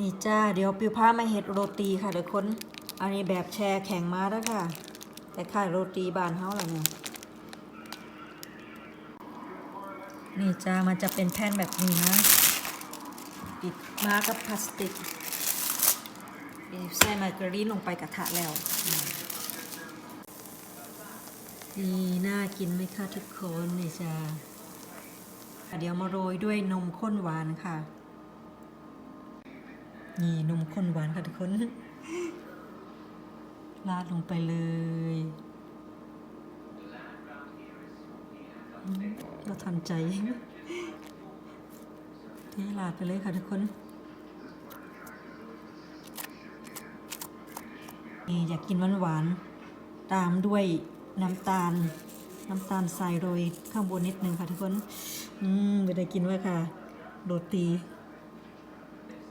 นี่จ้า เดี๋ยวปิวพามาเฮ็ดโรตีค่ะทุกคน อันนี้แบบแช่แข็งมาแล้วค่ะ แต่ค่ายโรตีบานเฮาล่ะเนี่ย นี่จ้า มันจะเป็นแผ่นแบบนี้นะ ปิดมากับพลาสติกใส่มาการีนลงไปกระทะแล้ว นี่น่ากินไหมคะทุกคนนี่จ้าเดี๋ยวมาโรยด้วยนมข้นหวานค่ะ นี่นมข้นหวานค่ะทุกคนราดลงไปเลยเราทำใจเทราดไปเลยค่ะทุกคนนี่อยากกินหวานหวานตามด้วยน้ำตาล น้ำตาลใส่โรยข้างบนนิดนึงค่ะทุกคน อืมไม่ได้กินไว้ค่ะ โรตี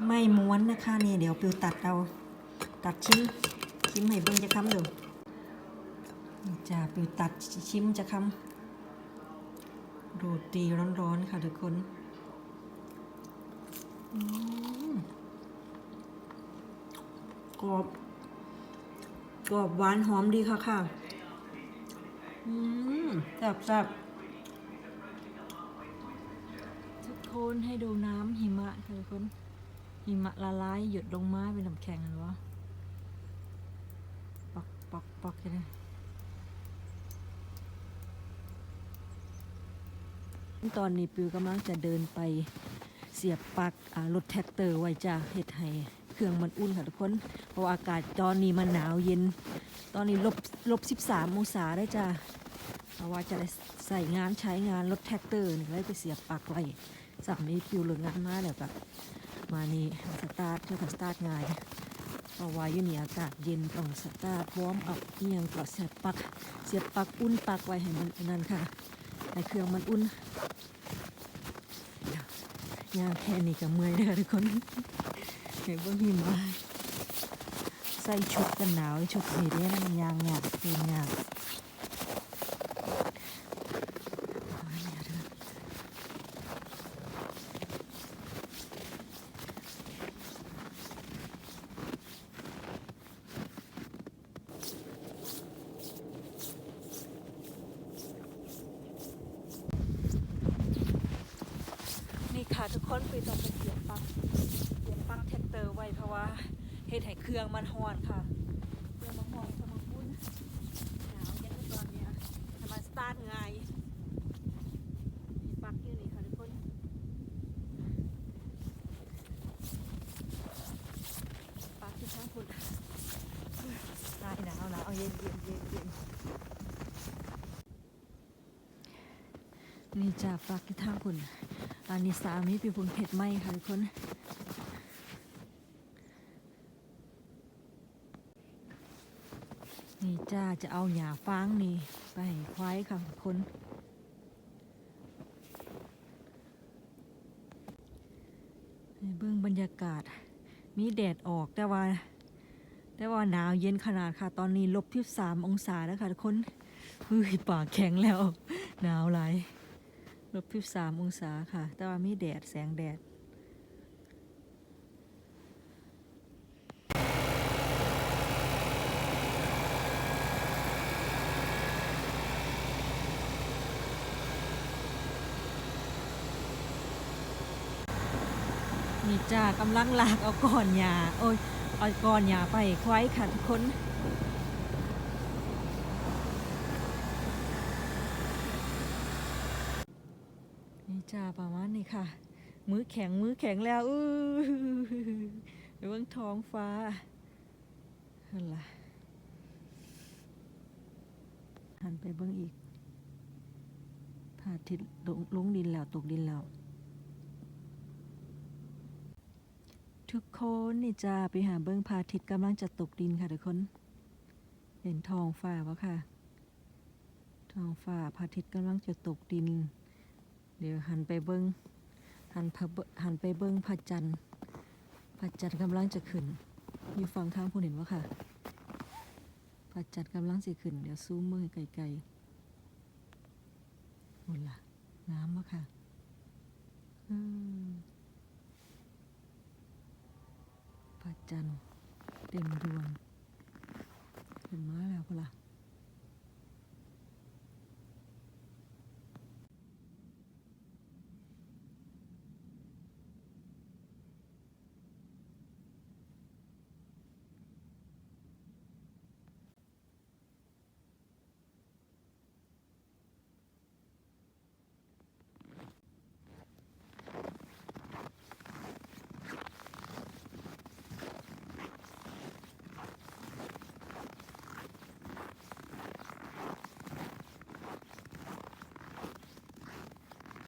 ไม่ม้วนนะคะนี่เดี๋ยวปิวตัดเอาตัดชิ้นชิ้นให้เบิ่งจะคำดี๋ยวนี่จ้าปิวตัดชิ้นจะคำโรตีร้อนๆค่ะทุกคนอืมกรอบกรอบหวานหอมดีค่ะค่ะอืมแซ่บแซ่บทุกคนให้ดูน้ำหิมะค่ะทุกคน หิมะละลายหยดลงมาเป็นน้ำแข็งอันวะปอกปอกปอกกันเลยตอนนี้ปิวกำลังจะเดินไปเสียบปลั๊กรถแท็กเตอร์ไว้จ้าเฮ็ดให้เครื่องมันอุ่นค่ะทุกคน เพราะอากาศตอนนี้มันหนาวเย็น ตอนนี้ลบลบ13องศาได้จ้าเพราะว่าจะได้ใส่งานใช้งานรถแท็กเตอร์นี่เลยไปเสียบปลั๊กไว้สามีปิวเหลืองานมาแล้วก็ มานี่สตาร์ทเพื่อสตาร์ทง่ายเอาไว้อยู่นี่อากาศเย็นต้องสตาร์ทวอร์มอัพเอียงก็เสียบปลักเสียบปลักอุ่นปลักไว้ให้มันนั่นค่ะให้เครื่องมันอุ่นย่างแค่นี้ก็เมื่อยแล้วทุกคนเห็นว่าหิมะใส่ชุดกันหนาวชุดนี้เด้มันยางหยาบเป็นหยาบเอาไว้เนี่ยเด้อ นี่ ค่ะทุกคนไปต้องไปเสียบปลั๊กเสียบปลั๊กแท็กเตอร์ไว้เพราะว่าเฮ็ดให้เครื่องมันฮ้อนค่ะเครื่องมันฮ้อนเครื่องมันอุ่นหนาวเย็นตอนเนี้ยให้มันสตาร์ทง่ายมีปลั๊กอยู่นี่ค่ะทุกคนปลั๊กที่ช่างคุณหนาวหนาวหนาวเอาเย็นเย็นเย็นเย็นนี่จ้าปลั๊กที่ทางคุณ อันนี้สามีเป็นคนเผ็ดไหมค่ะทุกคนนี่จ้าจะเอาหญ้าฟางนี่ ไปควายค่ะทุกคนเบื้องบรรยากาศมีแดดออกแต่ว่า แต่ว่าหนาวเย็นขนาดค่ะ ตอนนี้ลบที่สามองศาแล้วค่ะทุกคนเฮ้ยปากแข็งแล้ว หนาวหลาย ลบพิบสามองศาค่ะ แต่ว่ามีแดดแสงแดดนี่จ้ากำลังลากเอาก้อนหญ้าโอ้ยเอาก้อนหญ้าไปควายค่ะทุกคน นี่จ้าประมาณนี้ค่ะ มือแข็งมือแข็งแล้วอื้อเบื้องท้องฟ้าเห็นลหันไปเบื้องอีกพาทิตย์ลงลงดินแล้วตกดินแล้วทุกคนนี่จ้าไปหาเบื้องพาทิตย์กำลังจะตกดินค่ะทุกคน เห็นทองฟ้าวะค่ะ ทองฟ้าพาทิตย์กำลังจะตกดิน เดี๋ยวหันไปเบิ้งหันพะเบิหันไปเบิ้งพระจันทร์พระจันทร์กำลังจะขึ้น อยู่ฝั่งทางผู้เห็นว่าค่ะพระจันทร์กำลังสิขึ้น เดี๋ยวซูมมือไกลๆหมดละน้ำวะค่ะอืมพระจันทร์เต็มดวงขึ้นมาแล้วพนล่ะ